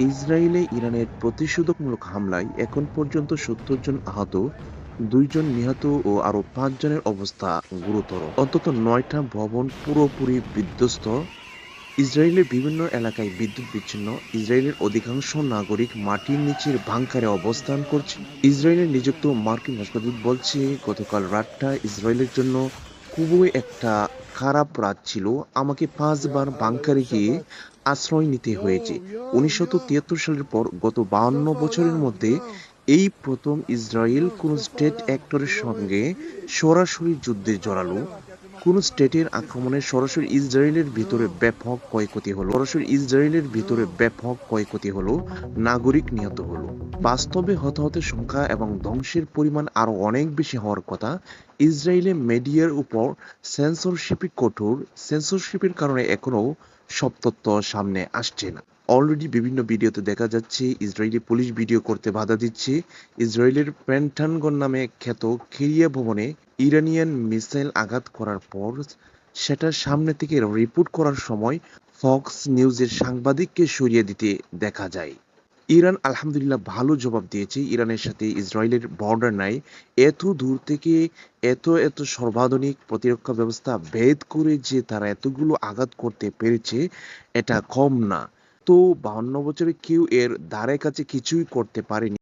ইসরায়েলে ইরানের প্রতিশোধকমূলক হামলায় এখন পর্যন্ত সত্তর জন আহত দুইজন নিহত ও আরও পাঁচজনের অবস্থা গুরুতর। অন্তত নয়টা ভবন পুরোপুরি বিধ্বস্ত। ইসরায়েলের বিভিন্ন এলাকায় বিদ্যুৎ বিচ্ছিন্ন। ইসরায়েলের অধিকাংশ নাগরিক মাটির নিচের বাংকারে অবস্থান করছে। ইসরায়েলের নিযুক্ত মার্কিন রাষ্ট্রদূত বলছে, গতকাল রাতটা ইসরায়েলের জন্য খুবই একটা খারাপ রাত ছিল। আমাকে পাঁচবার বাংকারে গিয়ে আশ্রয় নিতে হয়েছে। উনিশশো তিয়াত্তর সালের পর গত বাহান্ন বছরের মধ্যে এই প্রথম ইসরায়েল কোন স্টেট অ্যাক্টরের সঙ্গে সরাসরি যুদ্ধে জড়ালো। কোন স্টেটের আক্রমণে সরাসরি ইসরায়েলের ভিতরে ব্যাপক ক্ষয়ক্ষতি হলো। সরাসরি ইসরায়েলের ভিতরে ব্যাপক ক্ষয়ক্ষতি হলো, নাগরিক নিহত হলো। বাস্তবে হতাহতের সংখ্যা এবং ধ্বংসের পরিমাণ আরও অনেক বেশি হওয়ার কথা ইসরায়েলে মিডিয়ার উপর সেন্সরশিপই কঠোর, সেন্সরশিপের কারণে এখনও সব তথ্য সামনে আসছে না। অলরেডি বিভিন্ন ভিডিওতে দেখা যাচ্ছে, ইসরায়েলি পুলিশ ভিডিও করতে বাধা দিচ্ছে। ইসরায়েলের পেন্টানগন নামে খ্যাত কেরিয়া ভবনে ইরানিয়ান মিসাইল আঘাত করার পর সেটা সামনে থেকে রিপোর্ট করার সময় ফক্স নিউজের সাংবাদিককে সরিয়ে দিতে দেখা যায়। ইরান আলহামদুলিল্লাহ ভালো জবাব দিয়েছে। ইরানের সাথে ইসরায়েলের বর্ডার নাই। এত দূর থেকে এত এত সর্বাধুনিক প্রতিরক্ষা ব্যবস্থা ভেদ করে যে তারা এতগুলো আঘাত করতে পেরেছে, এটা কম না। তো বাহান্ন বছরে কেউ এর ধারে কাছে কিছুই করতে পারেনি।